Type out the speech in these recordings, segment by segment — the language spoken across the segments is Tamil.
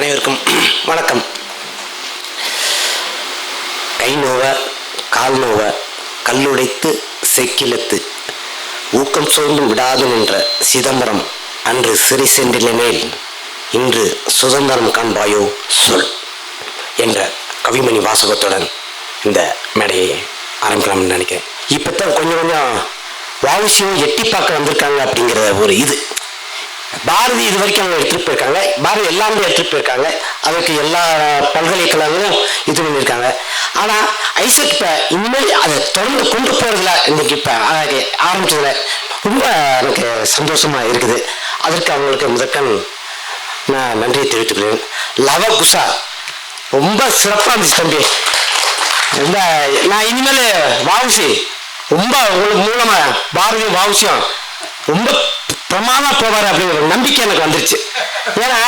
அனைவருக்கும் வணக்கம். கை நோவ கால் நோவ கல்லுடைத்து செக்கிலத்து ஊக்கம் சோர்ந்து விடாது நின்ற சிதம்பரம் அன்று சிறை சென்றிலமேல் இன்று சுதந்திரம் காண்பாயோ சொல் என்ற கவிமணி வாசகத்துடன் இந்த மேடையை ஆரம்பிக்கலாம்னு நினைக்கிறேன். இப்போ தான் கொஞ்சம் கொஞ்சம் வாவிசியம் எட்டி பார்க்க வந்திருக்காங்க அப்படிங்கிற ஒரு இது. பாரதி இது வரைக்கும் அவங்க எடுத்துட்டு போயிருக்காங்க. பாரதி எல்லாமே எடுத்துட்டு போயிருக்காங்க. அதுக்கு எல்லா பல்கலைக்கழகங்களும் இது பண்ணியிருக்காங்க. ஆனால் ஐசக் இப்போ இனிமேல் அதை தொடர்ந்து கொண்டு போகிறதுல இன்னைக்கு இப்போ அஹ், ஆரம்பிச்சதுல ரொம்ப எனக்கு சந்தோஷமாக இருக்குது. அதற்கு அவங்களுக்கு முதற்கண் நான் நன்றியை தெரிவித்துக்கிறேன் லவ குஷா ரொம்ப சிறப்பாக இருந்துச்சு தம்பி. ரொம்ப நான் இனிமேல் வாவுசி ரொம்ப உங்களுக்கு மூலமாக பாரதியும் வாவுசியம் ரொம்ப பிரமாதமா போவார் அப்படிங்கிற ஒரு நம்பிக்கை எனக்கு வந்துருச்சு. ஏன்னா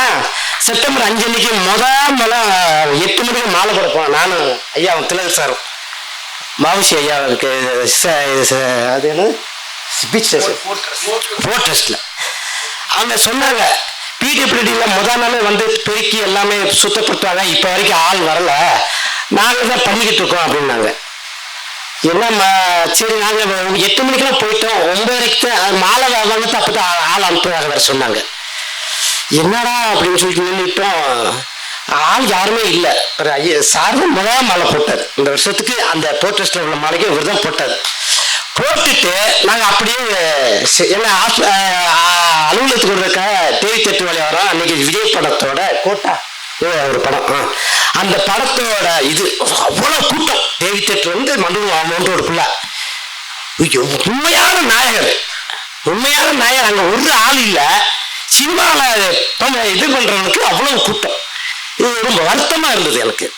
செப்டம்பர் அஞ்சு அன்னைக்கு முத முத எட்டு மணிக்கு மாலை கொடுப்போம் நானும் ஐயா திலகர் சாரும் மாவுசி ஐயாவுக்கு ச- ச- அது என்ன ஸ்பீச் ஃபோர்ட்ரஸ்ட்ல அவங்க சொன்னாங்க பிடபிள்யூடியில் முத நாளே வந்து பெருக்கி எல்லாமே சுத்தப்படுத்துவாங்க இப்போ வரைக்கும் ஆள் வரல நாங்கள் தான் பண்ணிக்கிட்டு இருக்கோம் அப்படின்னாங்க. என்னம்மா? சரி நாங்கள் எட்டு மணிக்கெல்லாம் போயிட்டோம். ஒன்பதரைக்கு தான் மாலை வந்துட்டு அப்போ தான் ஆள் அனுப்புவாங்க வேற சொன்னாங்க. என்னடா அப்படின்னு சொல்லிட்டு நின்றுட்டோம் ஆள் யாருமே இல்லை. ஒரு ஐயா சார் தான் முதல் மாலை போட்டார். இந்த வருஷத்துக்கு அந்த போர்ட்ரஸ்டில் உள்ள மாலைக்கு இவர் தான் போட்டார். போட்டுட்டு நாங்கள் அப்படியே செ- என்ன அலுவலகத்துக்கு இருக்க தேவி தட்டு வழி வரோம். அன்னைக்கு விஜய் படத்தோட கோட்டா. ஒரு படம். ஆ. அந்த படத்தோட இது அவ்வளோ கூட்டம். தேவி தேட்டர் வந்து மண்டபம் அமௌண்டோட ஃபுல்லா உண்மையான நாயகர். உண்மையான நாயகர். அங்கே ஒரு ஆள் இல்லை. சினிமாவில் இது பண்ணுறவனுக்கு அவ்வளோ கூட்டம். இது ரொம்ப வருத்தமாக இருந்தது எனக்கு.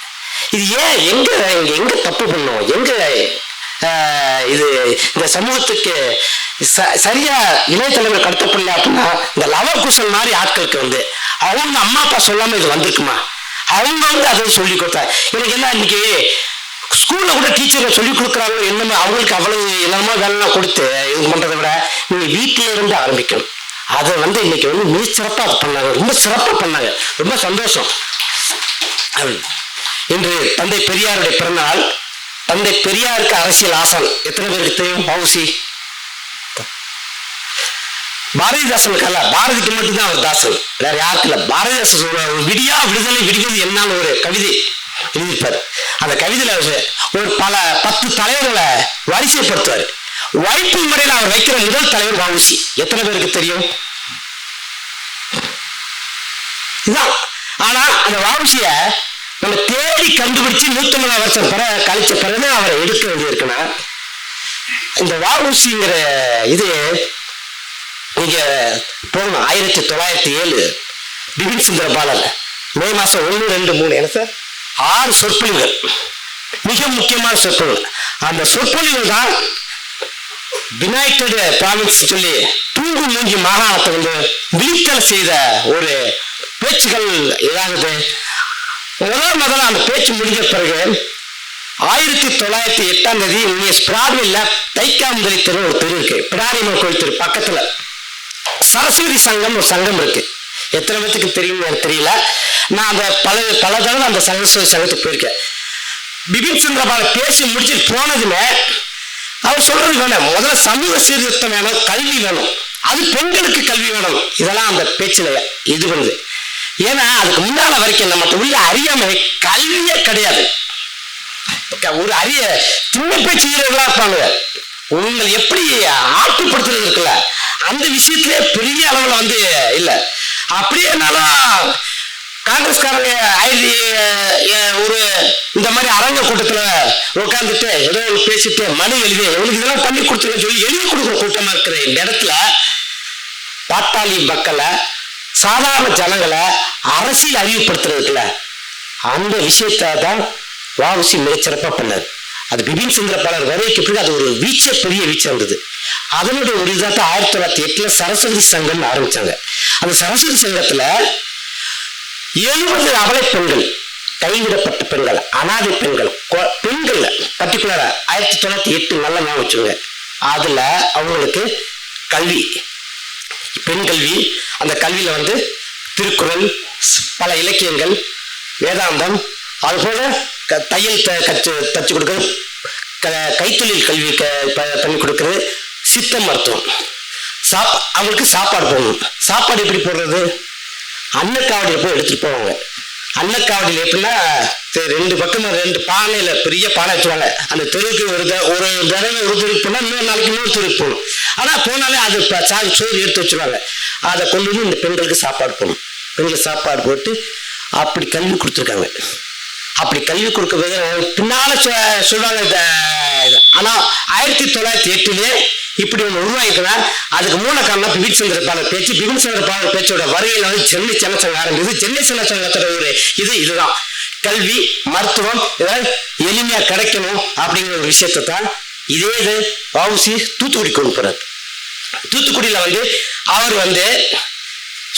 இது ஏன் எங்கே இங்கே எங்கே தப்பு பண்ணோம்? எங்கே இது இந்த சமூகத்துக்கு ச- இளைய தலைவர் கடத்தப்படல அப்படின்னா இந்த லவகுசல் மாதிரி ஆட்களுக்கு வந்து அவங்க அம்மா அப்பா சொல்லாம இது வந்திருக்குமா? அவங்க வந்து அதை சொல்லி கொடுத்தா எனக்கு என்ன இன்னைக்கு ஸ்கூல்ல கூட டீச்சர் சொல்லி கொடுக்குறாங்களோ என்னமோ அவங்களுக்கு அவ்வளவு என்னமோ வேலைலாம் கொடுத்து இது பண்றதை விட நீங்க வீட்டில இருந்து ஆரம்பிக்கணும். அதை வந்து இன்னைக்கு வந்து மிக சிறப்பா பண்ணாங்க. ரொம்ப சிறப்பா பண்ணாங்க. ரொம்ப சந்தோஷம். இன்று தந்தை பெரியாருடைய பிறந்தநாள். தந்தை பெரியாருக்கு அரசியல் ஆசான் எத்தனை பேருக்கு தெரியும் பவுசி பாரதிதாசன் கல பாரதிக்கு மட்டும்தான் அவர் தாசன் வேற யாருக்கு இல்லை. பாரதிதாசன் சொல்ற ஒரு விடியா விடுதலை விடுகிறது என்னால் ஒரு கவிதை எழுதிப்பார் அந்த கவிதையில அவர் ஒரு பல பத்து தலைவர்களை வரிசைப்படுத்துவார். வைப்பு முறையில் அவர் வைக்கிற முதல் தலைவர் வவுசி எத்தனை பேருக்கு தெரியும்? இதுதான். ஆனா அந்த வவுசிய நம்ம தேடி கண்டுபிடிச்சு நூத்தி ஐம்பதாம் வருஷம் பிற கழிச்ச பிறகு அவரை எடுக்க வேண்டியிருக்குன்னா இந்த வவுசிங்கிற இது நீங்க போகணும். ஆயிரத்தி தொள்ளாயிரத்தி ஏழு. பிபின் சுந்தர பாலன் மே மாசம் ஒன்று ரெண்டு மூணு. என்ன சார்? ஆறு சொற்பொழிவுகள். மிக முக்கியமான சொற்பொழிவு. அந்த சொற்பொழிவு தான் யுனைடெட் ப்ராவின்ஸ் சொல்லி தூங்கு மூங்கி மாகாணத்தை வந்து விழித்தல் செய்த ஒரு பேச்சுகள் இதாகுது. முதல் முதல்ல அந்த பேச்சு முடிஞ்ச பிறகு ஆயிரத்தி தொள்ளாயிரத்தி எட்டாம் தேதி இங்கே ஸ்பிராட்வில்ல தைக்காம்பரி தெரு ஒரு தெரு இருக்கு. பிடாரிமன் கோயில் தெரு பக்கத்துல. சரஸ்வதி சங்கம் ஒரு சங்கம் இருக்கு. எத்தனை பேத்துக்கு தெரியும் எனக்கு தெரியல. நான் அந்த பல பல தடவை அந்த சரஸ்வதி சங்கத்துக்கு போயிருக்கேன். பிபின் சந்திரபால பேசி முடிச்சுட்டு போனதுமே அவர் சொல்றது வேணும். முதல்ல சமூக சீர்திருத்தம் வேணும் கல்வி வேணும். அது பெண்களுக்கு கல்வி வேணும். இதெல்லாம் அந்த பேச்சில் இது பண்ணுது ஏன்னா அதுக்கு முன்னால வரைக்கும் நம்ம உள்ள அறியாமை கல்வியே கிடையாது. ஒரு அரிய சின்ன பேச்சு வீரர்களா இருப்பாங்க. உங்கள் எப்படி ஆட்டுப்படுத்துறது இருக்குல்ல? அந்த விஷயத்திலே பெரிய அளவில் வந்து இல்ல. அப்படியேனாலும் காங்கிரஸ்காரங்க ஐடி ஒரு இந்த மாதிரி அரங்க கூட்டத்தில் உட்காந்துட்டு ஏதோ பேசிட்டு மனு எழுதி உங்களுக்கு இதெல்லாம் பண்ணி கொடுத்துருன்னு சொல்லி எழுதி கொடுக்குற கூட்டமாக இருக்கிற இந்த இடத்துல பாட்டாளி மக்களை சாதாரண ஜனங்களை அரசியல் அறிவுப்படுத்துறதுக்குல அந்த விஷயத்தை தான் வாவுசி மிகச்சிறப்பாக பண்ணார். அது பிபின் சந்திர பாலர் வருகைக்கு பிறகு அது ஒரு வீச்சே பெரிய வீச்சா இருந்தது. அதனுடைய ஒரு இதாக ஆயிரத்தி தொள்ளாயிரத்தி எட்டுல சரஸ்வதி சங்கம் ஆரம்பிச்சாங்க. அந்த சரஸ்வதி சங்கத்துல எழுபது அவலை பெண்கள் கைவிடப்பட்ட பெண்கள் அனாதை பெண்கள் பெண்கள் பர்டிகுலரா ஆயிரத்தி தொள்ளாயிரத்தி எட்டு நல்ல ஞாபகம் வச்சுங்க அதுல அவங்களுக்கு கல்வி பெண் கல்வி அந்த கல்வியில வந்து திருக்குறள் பல இலக்கியங்கள் வேதாந்தம் அதுபோல தையல் த கற்று தச்சு கொடுக்குறது. க கைத்தொழில் கல்வி க ப- பண்ணி கொடுக்குறது. சித்த மருத்துவம். சாப் அவங்களுக்கு சாப்பாடு போடணும். சாப்பாடு எப்படி போடுறது? அன்னக்காவடியில் போய் எடுத்துகிட்டு போவாங்க. அன்னக்காவடியில் எப்படின்னா ரெண்டு பக்கமும் ரெண்டு பானையில் பெரிய பானை வச்சுருவாங்க. அந்த தெருவுக்கு ஒரு த- ஒரு தடவை ஒரு தெருவுக்கு போனால் இன்னொரு நாளைக்கு இன்னொரு தெருவுக்கு போகணும். ஆனால் போனாலே அது சாதி சோறு எடுத்து வச்சுருவாங்க. அதை கொண்டு வந்து இந்த பெண்களுக்கு சாப்பாடு போடணும். பெண்களுக்கு சாப்பாடு போட்டு அப்படி கல்வி கொடுத்துருக்காங்க. அப்படி கல்வி கொடுக்க பின்னால சொல்றாங்க இது. ஆனா ஆயிரத்தி தொள்ளாயிரத்தி எட்டுலயே இப்படி ஒன்று உருவாயிருக்குன்னா அதுக்கு மூல காரணம் பிபின் சந்திர பாலர் பேச்சு. பிபின் சந்திர பாலர் பேச்சோட வருகையில் வந்து சென்னை சனச்சங்கம் ஆரம்பிது சென்னை சனச்சங்கத்தோட ஒரு இது இதுதான். கல்வி மருத்துவம் இதெல்லாம் எளிமையா கிடைக்கணும் அப்படிங்கிற ஒரு விஷயத்தை தான் இதே இது வவுசி தூத்துக்குடி கொண்டு போறாரு. தூத்துக்குடியில வந்து அவர் வந்து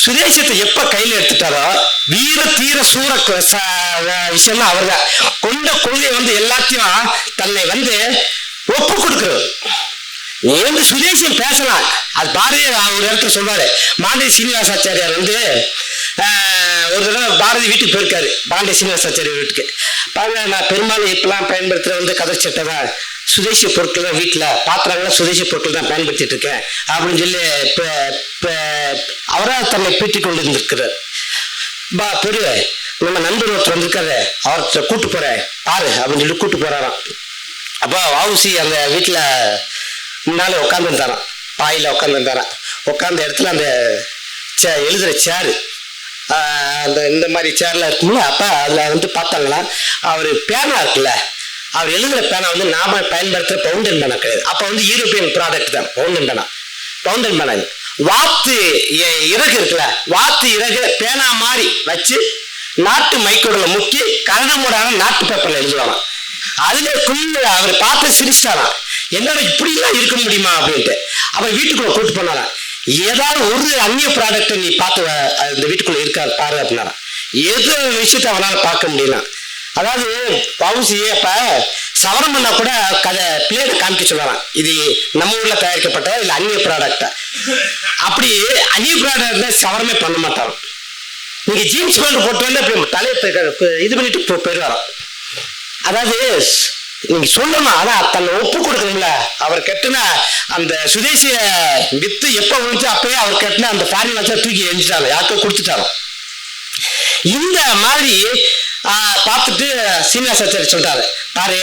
சுதேசத்தை எப்ப கையில எடுத்துட்டாரோ வீர தீர சூர க- அவர் தான் அவர்தான். கொண்ட கொள்கை வந்து எல்லாத்தையும் தன்னை வந்து ஒப்பு கொடுக்கிறது. ஏன் வந்து சுதேசியம் பேசலாம். அது பாரதி ஒரு இடத்துல சொல்வாரு. மாண்டே சீனிவாசாச்சாரியார் வந்து ஆஹ், ஒரு தடவை பாரதி வீட்டுக்கு போயிருக்காரு. பாண்டே சீனிவாசாச்சாரிய வீட்டுக்கு. பாருங்க நான் பெரும்பாலும் இப்பெல்லாம் பயன்படுத்துகிற வந்து கதர் சட்டை தான். சுதேசி பொருட்கள் தான் வீட்டில் பாத்திரங்கள்லாம் சுதேசி பொருட்கள் தான் பயன்படுத்திட்டு இருக்கேன். அப்படின்னு சொல்லி இப்போ இப்போ அவராக தன்னை பீட்டிக் கொண்டு இருந்திருக்கிறார் பா பெரு நம்ம நண்பர் ஒருத்தர் வந்திருக்காரு. அவர்கிட்ட கூட்டு போகிறேன் பாரு அப்படின்னு சொல்லி கூட்டு போகிறாராம் அப்போ வாவுசி அந்த வீட்டில் முன்னாலே உட்காந்துருந்தாராம் பாயில் உட்காந்துருந்தாராம் உட்காந்த இடத்துல அந்த சே எழுதுகிற சேரு அந்த இந்த மாதிரி சேர்லாம் இருக்கும்ல அப்போ அதில் வந்து பார்த்தாங்களா அவர் பேனா இருக்குல்ல அவர் எழுதுகிற பேனா வந்து நாம பயன்படுத்துகிற பவுண்டன் பேனா கிடையாது. அப்போ வந்து யூரோப்பியன் ப்ராடக்ட் தான் பவுண்டன் பேனா பவுண்டன் பேனா வாத்து இறகு இருக்குல்ல வாத்து இறகு பேனா மாதிரி வச்சு நாட்டு மைக்கோடில் முக்கி கரடமூடான நாட்டு பேப்பர்ல எழுதுவாங்க. அதுல குழு அவர் பார்த்து சிரிச்சிட்டாராம் என்னடா இப்படிலாம் இருக்க முடியுமா அப்படின்ட்டு. அவர் வீட்டுக்குள்ள கூட்டு போனாரான் ஏதாவது ஒரு அந்நிய ப்ராடக்ட் நீ பார்த்து அந்த இந்த வீட்டுக்குள்ள இருக்கா பாரு அப்படின்னாராம் எது விஷயத்த அவனால பார்க்க முடியல. அதாவது பவுசி அப்ப சவரம் பண்ணா கூட கதை பிளேட் காமிக்க சொல்லுவாராம். இது நம்ம ஊர்ல தயாரிக்கப்பட்ட இல்ல அந்நிய ப்ராடக்ட் அப்படி அந்நிய ப்ராடக்ட் சவரமே பண்ண மாட்டாராம். நீங்க ஜீன்ஸ் பேண்ட் போட்டு வந்து அப்படி தலையை இது பண்ணிட்டு போ- போயிடுவாராம். அதாவது நீங்க சொல்லணும் ஆனா தன்னை ஒப்பு கொடுக்கணும்ல. அவர் கட்டின அந்த சுதேசிய வித்து எப்ப விழுந்துச்சு அப்பயே அவர் கட்டின அந்த ஃபாரின் வச்சா தூக்கி எரிஞ்சிட்டாங்க யாருக்கோ கொடுத்துட்டாங்க இந்த மாதிரி பார்த்துட்டு சீனிவாச சீனிவாசாச்சாரி சொல்றாரு. பாரு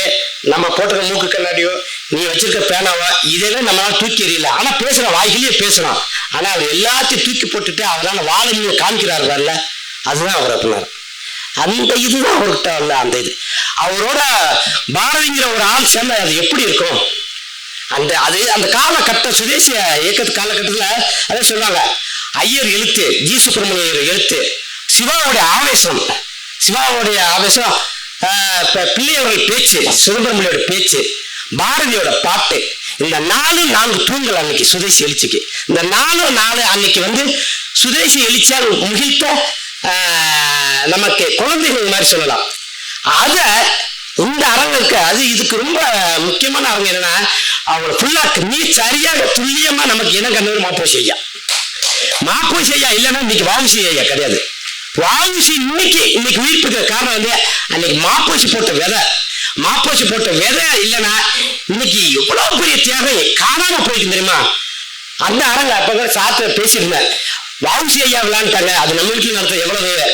நம்ம போட்டிருக்க மூக்கு கண்ணாடியோ நீ வச்சிருக்க பேனாவோ இதெல்லாம் நம்மளால தூக்கி எறியல. ஆனா பேசுற வாய்கிலேயே பேசுறான். ஆனா அவர் எல்லாத்தையும் தூக்கி போட்டுட்டு அவரால் வாழ காமிக்கிறார் வரல அதுதான் அவர் அப்படின்னாரு. அந்த இதுதான் அவர்கிட்ட உள்ள அந்த இது. அவரோட பாரதிங்கிற ஒரு ஆள் சேர்ந்தா அது எப்படி இருக்கும்? அந்த அது அந்த காலகட்ட சுதேசிய இயக்கத்து காலகட்டத்தில் அதே சொல்றாங்க ஐயர் எழுத்து ஜி சுப்பிரமணியர் எழுத்து சிவாவுடைய ஆவேசம் சிவாவுடைய ஆவேசம் ஆஹ், பிள்ளையவர்கள் பேச்சு சுப்பிரமணியோட பேச்சு பாரதியோட பாட்டு இந்த நாலு நான்கு தூண்கள் அன்னைக்கு சுதேசி எழுச்சிக்கு. இந்த நாலு நாலு அன்னைக்கு வந்து சுதேசி எழுச்சியால் முகிழ்த்த நமக்கு குழந்தைகள் மாதிரி சொல்லலாம். அத இந்த அரங்குக்கு அது இதுக்கு ரொம்ப முக்கியமான அரங்கு என்னன்னா அவங்க ஃபுல்லா நீ சரியாக துல்லியமா நமக்கு இனம் கண்டவர் மாப்போசி ஐயா மாப்போசி ஐயா இல்லைன்னா இன்னைக்கு வாவுசி ஐயா கிடையாது. வாவுசி இன்னைக்கு இன்னைக்கு உயிர்ப்புக்கு காரணம் வந்து அன்னைக்கு மாப்போசி போட்ட விதை. மாப்போசி போட்ட விதை இல்லைன்னா இன்னைக்கு எவ்வளவு பெரிய தியாகம் காணாம போயிட்டு தெரியுமா? அந்த அரங்க அப்ப கூட சாத்திர பேசியிருந்தேன் வாவுசி ஐயா விளாண்டாங்க அது நம்ம வீட்டுல நடத்த எவ்வளவு ஆஹ்,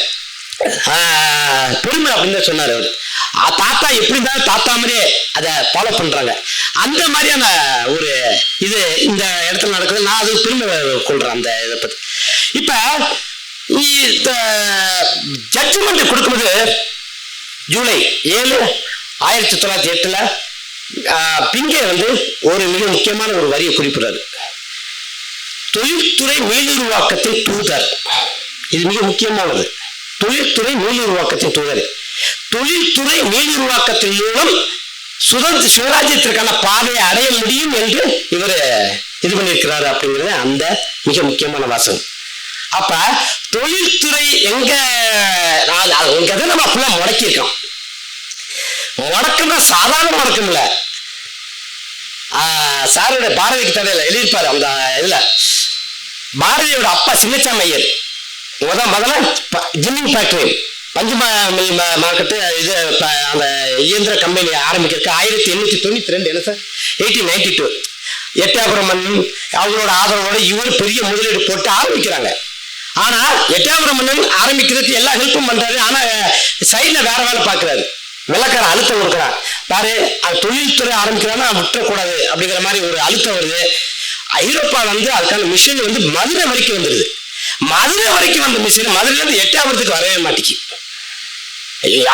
பெருமை அப்படின்னு தான் சொன்னார் அவர். தாத்தா எப்படி இருந்தாலும் தாத்தா மாதிரியே அதை ஃபாலோ பண்றாங்க. அந்த மாதிரியான ஒரு இது இந்த இடத்துல நடக்குது. நான் அது பெருமை கொள்றேன் அந்த இதை பத்தி. இப்ப இந்த ஜட்ஜ்மெண்ட் கொடுக்கும்போது ஜூலை ஏழு ஆயிரத்தி தொள்ளாயிரத்தி எட்டுல பிங்கே வந்து ஒரு மிக முக்கியமான ஒரு வரியை குறிப்பிடுறாரு. தொழில்துறை மீளுருவாக்கத்தின் தூதர். இது மிக முக்கியமானது. தொழில்துறை மீளுருவாக்கத்தின் தூதர். தொழில்துறை மீளுருவாக்கத்தின் மூலம் சுதந்திர சுயராஜ்யத்திற்கான பாதையை அடைய முடியும் என்று இவர் இது பண்ணியிருக்கிறாரு அப்படிங்கிறது அந்த மிக முக்கியமான வாசகம். அப்ப தொழில்துறை எங்க நான் நம்ம ஃபுல்லா முடக்கியிருக்கோம். முடக்கம்னா சாதாரண முடக்கம் இல்லை சாருடைய பாரதிக்கு தடையில எழுதியிருப்பாரு அந்த இதுல. பாரதியோட அப்பா சின்னச்சாமையர். ஐயர் முத முதல்ல ஜிம்மிங் ஃபேக்டரி பஞ்சு மார்க்கெட்டு இது ப- அந்த இயந்திர கம்பெனி ஆரம்பிக்கிறதுக்கு ஆயிரத்தி எண்ணூற்றி தொண்ணூற்றி ரெண்டு என்ன சார்? எயிட்டீன் நைன்டி டூ எட்டாபுரமன் அவங்களோட ஆதரவோட இவர் பெரிய முதலீடு போட்டு ஆரம்பிக்கிறாங்க. ஆனா எட்டாபுரமன் ஆரம்பிக்கிறதுக்கு எல்லா ஹெல்ப்பும் பண்றாரு. ஆனா சைட்ல வேற வேலை பார்க்குறாரு வெள்ளக்கார அழுத்தம் கொடுக்குறான். பாரு அது தொழில்துறை ஆரம்பிக்கிறான்னா விட்டுறக்கூடாது அப்படிங்கிற மாதிரி ஒரு அழுத்தம் வருது. ஐரோப்பா வந்து அதுக்கான மிஷின் வந்து மதுரை வரைக்கும் வந்துடுது மதுரை வரைக்கும் வந்த மிஷின் மதுரையில இருந்து எட்டாவதுக்கு வரவே மாட்டேங்கி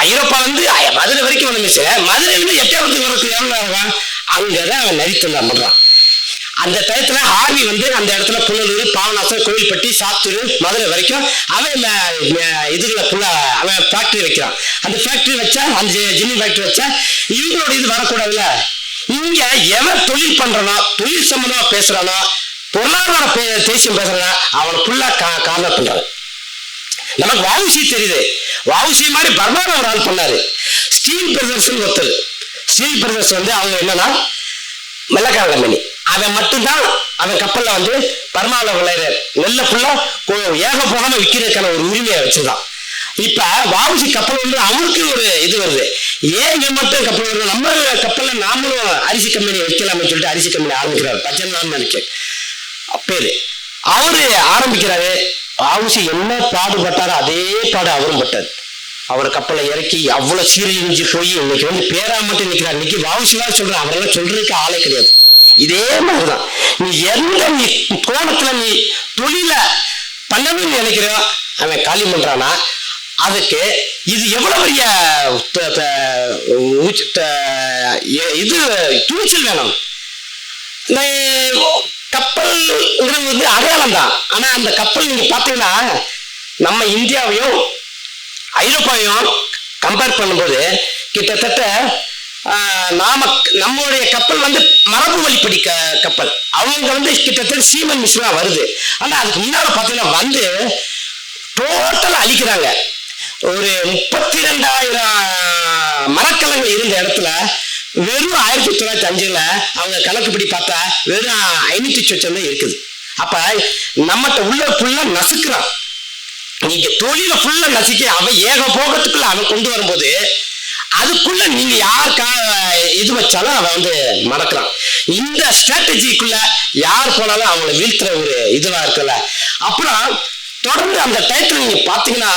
ஐரோப்பா வந்து மதுரை வரைக்கும் வந்த மிஷின் மதுரையில இருந்து வரதுக்கு எவ்வளோ ஆகும்? அங்கதான் அவன் நரித்தொண்டா பண்றான் அந்த டயத்துல ஹார்வி வந்து அந்த இடத்துல புனலூர் பாவநாசம் கோவில்பட்டி சாத்தூர் மதுரை வரைக்கும் அவன் இதுகளை ம- ஃபுல்லா அவன் ஃபேக்டரி வைக்கிறான். அந்த ஃபேக்டரி வச்சா அந்த ஜிம்மி ஃபேக்டரி வச்சா இவங்களோட இது வரக்கூடாதுல்ல? இங்க எவன் தொழில் பண்றானோ தொழில் சம்பந்தமா பேசுறானோ பொருளாதார பே- தேசியம் பேசுறானோ அவனை ஃபுல்லா கார்னர் பண்றாங்க நமக்கு வாவுசி தெரியுது. வாவுசி மாதிரி பர்மாவில் ஒரு ஆள் பண்ணாரு. ஸ்டீல் பிரதர்ஸ் ஒருத்தர். ஸ்டீல் பிரதர்ஸ் வந்து அவங்க என்னன்னா வெள்ளக்கார கம்பெனி. அவன் மட்டும்தான் அவன் கப்பல்ல வந்து பர்மாவில் விளையிற நெல்ல ஃபுல்லா ஏக போகாம விற்கிறதுக்கான ஒரு உரிமையை வச்சிருக்கான் இப்ப வாவுசி கப்பல் வந்து அவனுக்கு ஒரு இது வருது. ஏன் இவன் மட்டும் கப்பல் வருது? நம்ம கப்பல்ல நாமளும் அரிசி கம்பெனி வைக்கலாம்னு சொல்லிட்டு அரிசி கம்பெனி ஆரம்பிக்கிறார். பச்சை நினைக்கிறேன். பேரு. அவரு ஆரம்பிக்கிறாரு. ஆவுசி என்ன பாடுபட்டாரோ அதே பாடு அவரும் பட்டார். அவர் கப்பலை இறக்கி அவ்வளவு சீரழிஞ்சு போய் இன்னைக்கு வந்து பேரா மட்டும் நிக்கிறார். இன்னைக்கு வாவுசிலாம் சொல்றேன் அவரெல்லாம் சொல்றதுக்கு ஆளே கிடையாது. இதே மாதிரிதான். நீ எந்த நீ கோணத்துல நீ தொழில பண்ணணும்னு நினைக்கிறியோ அவன் காலி பண்றானா? அதுக்கு இது எவ்வளவு பெரிய எ- இது துணிச்சல் வேணும். கப்பல்ங்கிறது வந்து அடையாளம் தான் ஆனா அந்த கப்பல் நீங்க பாத்தீங்கன்னா நம்ம இந்தியாவையும் ஐரோப்பாவையும் கம்பேர் பண்ணும்போது கிட்டத்தட்ட நாம நம்மளுடைய கப்பல் வந்து மரபு வழிப்படி க கப்பல். அவங்க வந்து கிட்டத்தட்ட சீமன் மிஷினா வருது. ஆனா அதுக்கு முன்னால பாத்தீங்கன்னா வந்து டோட்டலா அழிக்கிறாங்க. ஒரு முப்பத்தி ரெண்டாயிரம் மரக்கலங்கள் இருந்த இடத்துல வெறும் ஆயிரத்தி தொள்ளாயிரத்தி அஞ்சுல அவங்க கணக்குப்படி பார்த்தா வெறும் ஐநூத்தி சொச்சம் தான் இருக்குது. அப்ப நம்மகிட்ட உள்ள ஃபுல்லா நசுக்கிறான். நீங்க தொழில ஃபுல்லா நசுக்கி அவன் ஏக போகத்துக்குள்ள அவன் கொண்டு வரும்போது அதுக்குள்ள நீங்க யார் கா இது வச்சாலும் அவன் வந்து மறக்கிறான். இந்த ஸ்ட்ராட்டஜிக்குள்ள யார் போனாலும் அவங்கள வீழ்த்துற ஒரு இதுவா இருக்குல்ல. அப்புறம் தொடர்ந்து அந்த டயத்துல நீங்க பாத்தீங்கன்னா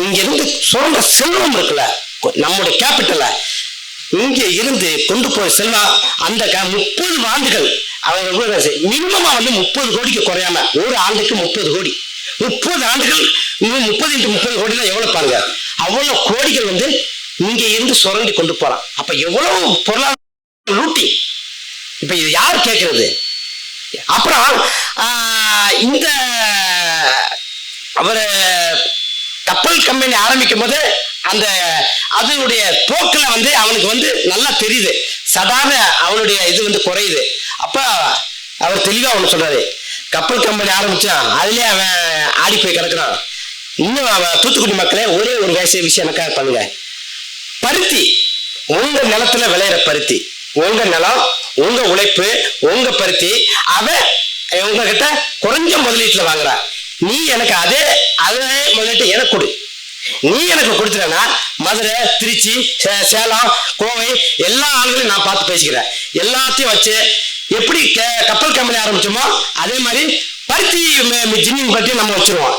இங்க இருந்து சுரண்ட செல்வம் இருக்குல்ல. நம்முடைய கேபிட்டல்ல இங்கே இருந்து கொண்டு போய் செல்வா. அந்த க- முப்பது ஆண்டுகள் அவங்க மினிமமா வந்து முப்பது கோடிக்கு குறையாம ஒரு ஆண்டுக்கு முப்பது கோடி. முப்பது ஆண்டுகள் இன்னும் முப்பது இன்ட்டு முப்பது கோடினா எவ்வளவு பாருங்க? அவ்வளவு கோடிகள் வந்து இங்க இருந்து சுரண்டி கொண்டு போறான். அப்ப எவ்வளவு பொருளாதார லூட்டி. இப்ப இது யார் கேட்கறது அப்புறம் இந்த அவர் கப்பல் கம்பெனி ஆரம்பிக்கும் போது அந்த அதனுடைய போக்கில் வந்து அவனுக்கு வந்து நல்லா தெரியுது. சடான அவனுடைய இது வந்து குறையுது. அப்போ அவர் தெளிவாக அவனு சொல்றாரு. கப்பல் கம்பெனி ஆரம்பிச்சான் அதுலேயே அவன் ஆடி போய் கிடக்குறான். இன்னும் அவன் தூத்துக்குடி மக்களே ஒரே ஒரு வயசு விஷயம் எனக்காக பண்ணுங்க. பருத்தி உங்க நிலத்துல விளையிற பருத்தி உங்க நிலம் உங்க உழைப்பு உங்க பருத்தி அவன் உங்ககிட்ட குறைஞ்ச முதலீட்டுல வாங்குறான் நீ எனக்கு அதே அதே முதலீட்டு எனக்கு கொடு. நீ எனக்கு கொடுத்துட்டனா மதுரை திருச்சி சே- சேலம் கோவை எல்லா ஆளுகளையும் நான் பார்த்து பேசிக்கிறேன். எல்லாத்தையும் வச்சு எப்படி க- கப்பல் கம்பெனி ஆரம்பிச்சோமோ அதே மாதிரி பருத்தி ஜின்னிங் பருத்தி நம்ம வச்சிருவோம்.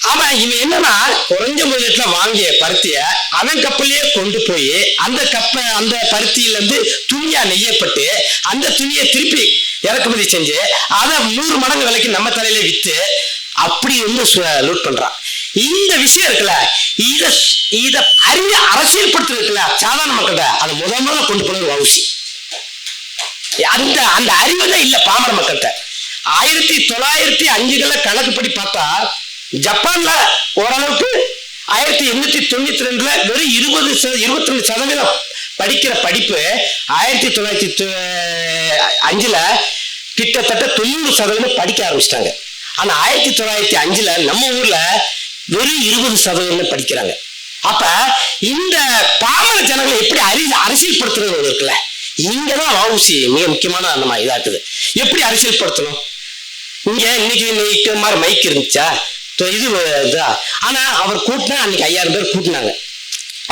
அவன் இவன் என்னன்னா குறைஞ்ச முதலீட்டுல வாங்கிய பருத்திய அவன் கப்பல்லையே கொண்டு போய் அந்த கப்ப அந்த பருத்தியில இருந்து துணியா நெய்யப்பட்டு அந்த துணியை திருப்பி இறக்குமதி செஞ்சு அதை நூறு மடங்கு விலைக்கு நம்ம தலையில வித்து அப்படி வந்து லூட் பண்றான். இந்த விஷயம் இருக்குல்ல இத இத அறிய அரசியல்படுத்துறது இருக்குல்ல சாதாரண மக்கள்கிட்ட அதை முத முதல்ல கொண்டு போனது வவுசி. அந்த அந்த அறிவு தான் இல்ல பாமர மக்கள்கிட்ட. ஆயிரத்தி தொள்ளாயிரத்தி அஞ்சுகள கணக்குப்படி பார்த்தா ஜப்பான்ல ஓரளவுக்கு ஆயிரத்தி எண்ணூத்தி தொண்ணூத்தி ரெண்டுல வெறும் இருபது இருபத்தி ரெண்டு சதவீதம் படிக்கிற படிப்பு ஆயிரத்தி தொள்ளாயிரத்தி தொ- அஞ்சுல கிட்டத்தட்ட தொண்ணூறு சதவீதம் படிக்க ஆரம்பிச்சிட்டாங்க. ஆனா ஆயிரத்தி தொள்ளாயிரத்தி அஞ்சுல நம்ம ஊர்ல வெறும் இருபது சதவீதம் படிக்கிறாங்க. அப்ப இந்த பாமர ஜனங்களை எப்படி அறி அரசியல்படுத்துறது இருக்குல்ல? இங்கதான் வவுசி மிக முக்கியமான நம்ம இதாக்குது எப்படி அரசியல்படுத்தணும்? இங்க இன்னைக்கு இன்னைக்கு மாதிரி மைக் இருந்துச்சா? இது இதா. ஆனா அவர் கூட்டினா அன்னைக்கு ஐயாயிரம் பேர் கூட்டினாங்க.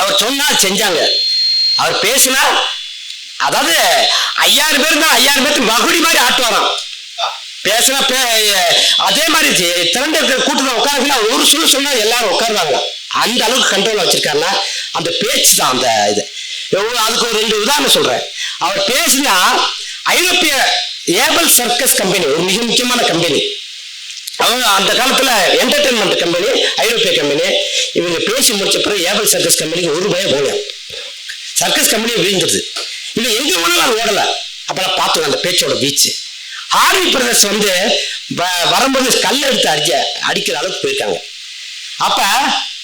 அவர் சொன்னா செஞ்சாங்க. அவர் பேசினா அதாவது ஐயாயிரம் பேர் தான் ஐயாயிரம் பேருக்கு மகுடி மாதிரி ஆட்டுவாராம். பேசினா பே அதே மாதிரி திரண்டு இருக்கிற கூட்டத்தில் உட்காருக்குன்னா ஒரு சொல்லு சொன்னா எல்லாரும் உட்காருவாங்க. அந்த அளவுக்கு கண்ட்ரோல் வச்சிருக்காருன்னா அந்த பேச்சு தான் அந்த இது. எவ்வளவு- அதுக்கு ஒரு ரெண்டு உதாரணம் சொல்றேன். அவர் பேசினா ஐரோப்பிய ஏபல் சர்க்கஸ் கம்பெனி ஒரு மிக முக்கியமான கம்பெனி. அவங்க அந்த காலத்துல என்டர்டைன்மெண்ட் கம்பெனி ஐரோப்பிய கம்பெனி இவங்க பேசி முடிச்ச பிறகு ஏபல் சர்க்கஸ் கம்பெனிக்கு ஒரு ரூபாய் போகல. சர்க்கஸ் கம்பெனியை விழுந்துருது. இல்லை எங்க வேணாலும் ஓடல. அப்பெல்லாம் பார்த்துக்கோ அந்த பேச்சோட வீச்சு. ஹார்வி பிரதர்ஸ் வந்து வ- வரும்போது கல் எடுத்து அடிச்ச அடிக்கிற அளவுக்கு போயிருக்காங்க. அப்ப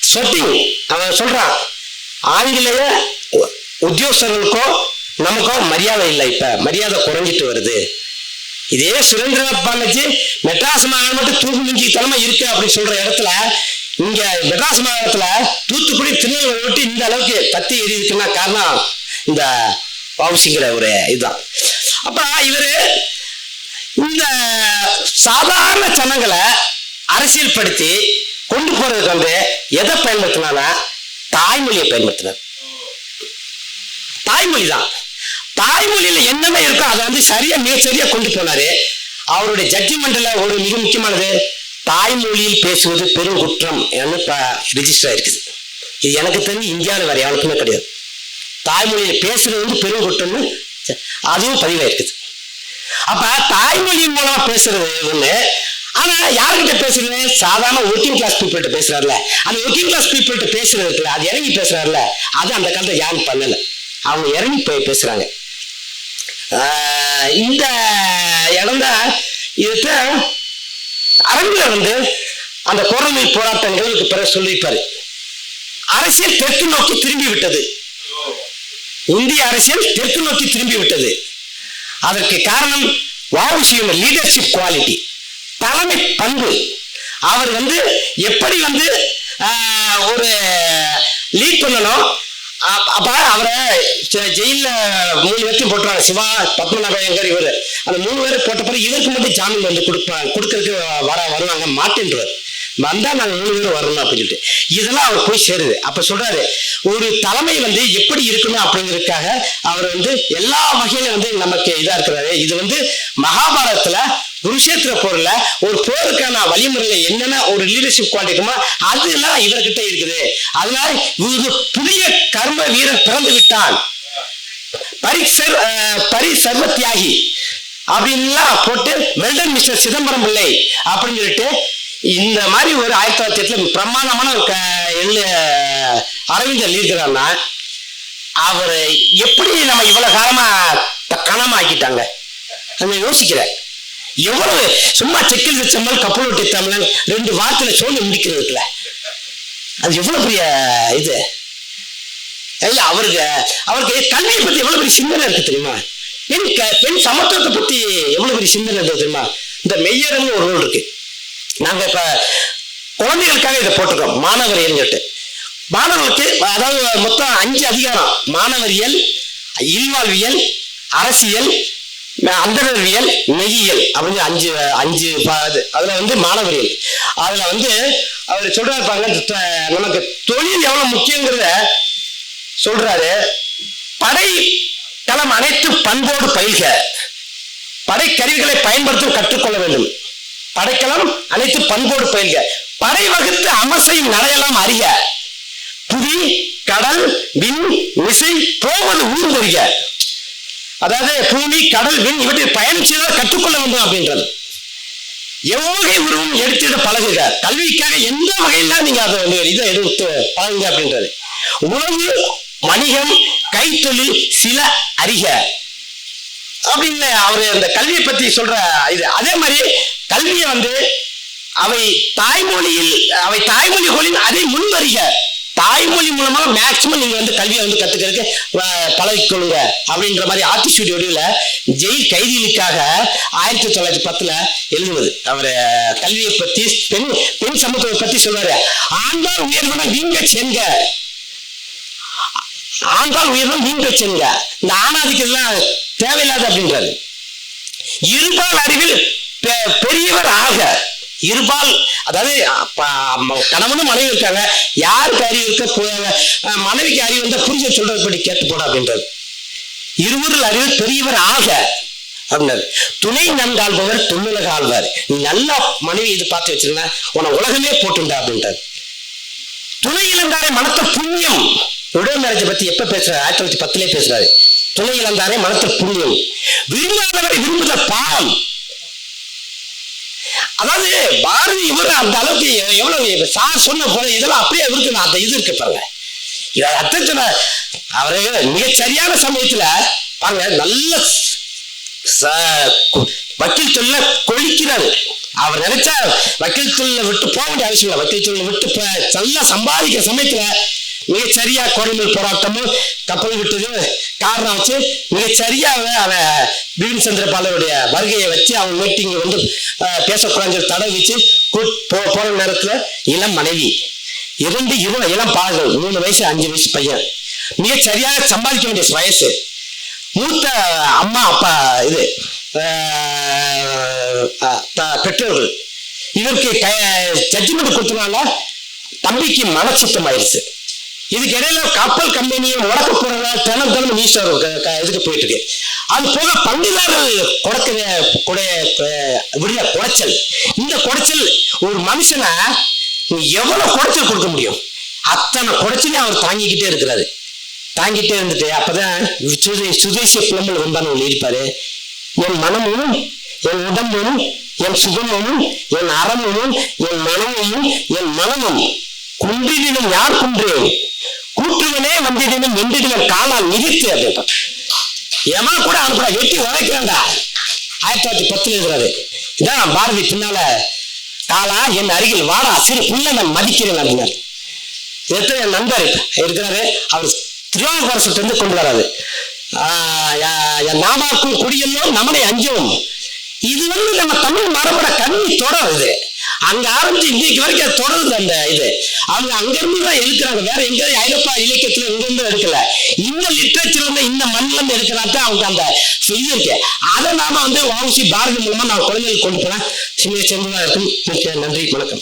சொட்டிங் அவன் சொல்றான் ஆங்கிலேய உ- உத்தியோகஸ்தர்களுக்கோ நமக்கோ மரியாதை இல்லை இப்ப. மரியாதை குறைஞ்சிட்டு வருது. இதே சுரேந்திரநாத் பானர்ஜி மெட்ராஸ் மாகாணம் மட்டும் தூக்கு மிஞ்சி தலைமை இருக்கு அப்படின்னு சொல்ற இடத்துல இங்க மெட்ராஸ் மாகாணத்துல தூத்துக்குடி திருநெல்வேலி ஒட்டி இந்த அளவுக்கு பத்தி எரியுதுக்குன்னா காரணம் இந்த வவுசிங்கிற ஒரு இதுதான். அப்ப இவரு இந்த சாதாரண ஜனங்களை அரசியல் படுத்தி கொண்டு போறதுக்கு வந்து எதை பயன்படுத்தினா தாய்மொழியை பயன்படுத்தினார். தாய்மொழி தான். தாய்மொழியில என்னமே இருக்கோ அதை வந்து சரியா மிகச்சரியா கொண்டு போனாரு. அவருடைய ஜட்ஜ்மெண்ட்ல ஒரு மிக முக்கியமானது தாய்மொழியில் பேசுவது பெரும் குற்றம் ரிஜிஸ்டர் ஆயிருக்குது. இது எனக்கு தெரிஞ்சு இந்தியாவில் வேற யாருக்குமே கிடையாது. தாய்மொழியில் பேசுறது வந்து பெரும் குற்றம்னு அதுவும் பதிவாயிருக்குது. அப்ப தாய்மொழி மூலமா பேசுறது ஒண்ணு. ஆனா யார்கிட்ட பேசுறது? சாதாரண ஒர்க்கிங் கிளாஸ் பீப்புள்கிட்ட பேசுறாருல அந்த ஒர்க்கிங் கிளாஸ் பீப்புள்கிட்ட பேசுறது இருக்குல்ல அது இறங்கி பேசுறாருல அது அந்த காலத்துல யாரும் பண்ணல. அவங்க இறங்கி போய் பேசுறாங்க. ஆஹ் இந்த இடம் தான் அரங்குல வந்து அந்த குரல் போராட்டங்களுக்கு பிறகு சொல்லியிருப்பாரு. அரசியல் தெற்கு நோக்கி திரும்பி விட்டது. இந்திய அரசியல் தெற்கு நோக்கி திரும்பி விட்டது. அதற்கு காரணம் வாவுசியோட லீடர்ஷிப் குவாலிட்டி தலைமை பண்பு. அவர் வந்து எப்படி வந்து ஒரு லீட் பண்ணணும் அப்போ அவரை ஜெ- மூணு பேர்த்தையும் போட்டுறாங்க சிவா பத்மநாபயங்கர் இவர். அந்த மூணு பேரை போட்ட பிறகு இவருக்கு மட்டும் ஜாமீன் வந்து கொடுப்பாங்க. கொடுக்கறதுக்கு வர வருவாங்க. மாட்டேன்றார் வந்தா நாங்க மூணு பேர் வரணும் அப்படின்னு சொல்லிட்டு இதெல்லாம் அவர் போய் சேருது. அப்ப சொல்றாரு ஒரு தலைமை வந்து எப்படி இருக்கணும் அப்படிங்கிறதுக்காக அவர் வந்து எல்லா வகையிலும் வந்து நமக்கு இதா இருக்கிறாரு. இது வந்து மகாபாரதத்துல குருஷேத்திர போர்ல ஒரு போருக்கான வழிமுறையில என்னென்ன ஒரு லீடர்ஷிப் குவாலிட்டிக்குமோ அதெல்லாம் இவர்கிட்ட இருக்குது. அதனால இது புதிய கர்ம வீரர் பிறந்து விட்டான். பரிசர் பரிசர்வ பரி சர்வ தியாகி அப்படின்லாம் போட்டு வெல்டன் மிஸ்டர் சிதம்பரம் பிள்ளை அப்படின்னு சொல்லிட்டு இந்த மாதிரி ஒரு ஆயிரத்தி தொள்ளாயிரத்தி எட்டுல பிரமாதமான ஒரு க- எழு அரவிந்தர் இருக்கிறான்னா அவர் எப்படி நம்ம இவ்வளவு காலமா கணமாக்கிட்டாங்க நம்ம ஆக்கிட்டாங்க யோசிக்கிறேன். எவ்வளவு சும்மா செக்கில் வச்சம்மல் கப்பல் ஒட்டி தமிழன் ரெண்டு வார்த்தையில சொல்லி முடிக்கிறதுக்குல அது எவ்வளவு பெரிய இது? இல்ல அவருக்கு அவருக்கு கல்வியை பத்தி எவ்வளவு பெரிய சிந்தனை இருக்கு தெரியுமா? பெண் க- பெண் சமத்துவத்தை பத்தி எவ்வளவு பெரிய சிந்தனை இருக்கு தெரியுமா? இந்த மெய்யர்னு ஒரு நூல் இருக்கு. நாங்க இப்ப குழந்தைகளுக்காக இதை போட்டிருக்கோம். மாணவரியல் சொல்லிட்டு. மாணவர்களுக்கு அதாவது மொத்தம் அஞ்சு அதிகாரம். மாணவரியல் இல்வாழ்வியல் அரசியல் அந்தரவியல் மெய்யியல் அப்படின்னு அஞ்சு அஞ்சு ப- அதுல வந்து மாணவரியல். அதுல வந்து அவர் சொல்றாரு பாருங்க நமக்கு தொழில் எவ்வளவு முக்கியங்கிறத சொல்றாரு. படை களம் அனைத்து பண்போடு பயில்க. படைக்கருவிகளை பயன்படுத்தும் கற்றுக்கொள்ள வேண்டும். படைக்கலம் அனைத்து பண்போடு பயில்க. படை வகுத்து அமசையும் நடையலாம் அறிக. புவி கடல் விண் விசை போவது ஊர்ந்தறிக. அதாவது பூமி கடல் விண் இவற்றை பயணம் செய்தால் கற்றுக்கொள்ள வேண்டும் அப்படின்றது. எவ்வகை உருவம் எடுத்திட பழகுக. கல்விக்காக எந்த வகையில நீங்க அதை வந்து இதை எடுத்து பழகுங்க அப்படின்றது. உணவு வணிகம் கைத்தொழில் சில அறிக. அப்படின்னு அவரு அந்த கல்வியை பத்தி சொல்ற இது. அதே மாதிரி கல்வியை வந்து அவை தாய்மொழியில் அவை தாய்மொழி கொள்ளின் அதை முன்வரிக. தாய்மொழி மூலமா மேக்சிமம் நீங்க வந்து கல்வியை வந்து கத்துக்கிறதுக்கு பழகிக்கொள்ளுங்க. அப்படின்ற மாதிரி ஆர்டிஸ்ட் வடிவில் ஜெயில் கைதிகளுக்காக ஆயிரத்தி தொள்ளாயிரத்தி பத்துல எழுதுவது. அவர் கல்வியை பத்தி பெண் பெண் சமத்துவத்தை பத்தி சொல்வாரு ஆண்டால் உயர்வன வீங்க செங்க ஆண்டால் உயர்வன் வீங்க செங்க இந்த ஆணாதிக்கெல்லாம் தேவையில்லாத அப்படின்றாரு. இருபால் அறிவில் பெரியவர் ஆக இருபால் அதாவது கணவனும் மனைவி இருக்காங்க. யாருக்கு அறிவு இருக்க போறாங்க? மனைவிக்கு அறிவு வந்தா புரிஞ்ச சொல்றதுபடி கேட்டு போட அப்படின்றது இருவரில் அறிவு பெரியவர் ஆக அப்படின்னாரு. துணை நன்றாள்பவர் துண்ணுலக ஆழ்வார். நீ நல்லா மனைவி இது பார்த்து வச்சிருந்தா உன உலகமே போட்டுண்டா அப்படின்றார். துணை இழந்தாரே மனத்த புண்ணியம். உடல் மேரேஜை பத்தி எப்ப பேசுறாரு? ஆயிரத்தி தொள்ளாயிரத்தி பத்திலே பேசுறாரு. துணை இழந்தாரே மனத்த புண்ணியம். விரும்பாதவரை விரும்புதல் பாவம் அதாவது பாரதி இவர் அந்த அளவுக்கு எவ்வளவு சார் சொன்ன போல இதெல்லாம் அப்படியே இருக்கு நான் அந்த இது இருக்கு பாருங்க. இதை அர்த்தம் சொன்ன அவரு மிக சரியான சமயத்துல பாருங்க நல்ல ச- வக்கீல் தொழில கொழிக்கிறாரு. அவர் நினைச்சா வக்கீல் சொல்ல விட்டு போக வேண்டிய அவசியம் இல்லை. வக்கீல் தொழில விட்டு நல்லா சம்பாதிக்கிற சமயத்துல மிக சரியா கோரமல் போராட்டமும் கப்பல் விட்டது காரணம் வச்சு மிக சரியாக அவன் பிபின் சந்திர சந்திரபாலருடைய வருகையை வச்சு அவன் மீட்டிங் வந்து பேசக்கூடாது தடை வச்சு போ- போற நேரத்துல இளம் மனைவி இரண்டு இரு இளம் பாடல் மூணு வயசு அஞ்சு வயசு பையன். மிக சரியாக சம்பாதிக்க வேண்டிய வயசு. மூத்த அம்மா அப்பா இது பெற்றோர்கள். இதற்கு ஜட்ஜ்மெண்ட் கொடுத்தனால தம்பிக்கு மன சுத்தம் ஆயிடுச்சு இதுக்கு இடையில கப்பல் கம்பெனியை உடக்க போறதுனால தினம் தினம் நியூஸ் இதுக்கு போயிட்டு இருக்கு. அது போக பங்குதாரர் கொடுக்கிற கொடை விடுற குடைச்சல். இந்த குடைச்சல் ஒரு மனுஷனை எவ்வளவு குடைச்சல் கொடுக்க முடியும்? அத்தனை குடைச்சலையும் அவர் தாங்கிக்கிட்டே இருக்கிறாரு. தாங்கிட்டே இருந்துட்டு அப்பதான் சுதை சுதேசிய புலம்பல் வந்தான்னு ஒன்று இருப்பாரு என் மனமும் என் உடம்பும் என் சுகமும் என் அறமும் என் மனமும் என் மனமும் குன்றிடினும் யார் குன்று? கூற்றுவனே வந்திடினும் வென்றிடினும் காலால் மிதித்து அப்படின்றான் ஏமா கூட அனுப்புற வெட்டி உழைக்கிறேன்டா ஆயிரத்தி தொள்ளாயிரத்தி பத்துல இருக்கிறாரு இதான் பாரதி பின்னால காலா என் அருகில் வாடா சிறு புள்ள நான் மதிக்கிறேன் அப்படின்னாரு. எத்தனை என் நண்பர் இருக்கிறாரு. அவர் திருவாரூரத்திலிருந்து கொண்டு வராது என் நாமாக்கும் குடியெல்லாம் நம்மளை அஞ்சவும். இது வந்து நம்ம தமிழ் மரபட கண்ணி தொடர் இது. அங்க ஆரம்பிச்சு இன்னைக்கு வரைக்கும் தொடருது அந்த இது. அவங்க அங்கிருந்து தான் எடுக்கிறாங்க. வேற எங்க ஐரோப்பா இலக்கியத்துல இங்கிருந்து எடுக்கல. இந்த லிட்ரேச்சர்ல இருந்து இந்த மண்ணில இருந்து எடுக்கிறாங்க அவங்க அந்த இது இருக்கு. அதை நாம வந்து வாசி பாரதி மூலமா நான் குழந்தைகளுக்கு கொண்டு போனா சின்ன சின்னதா இருக்கும். நன்றி. வணக்கம்.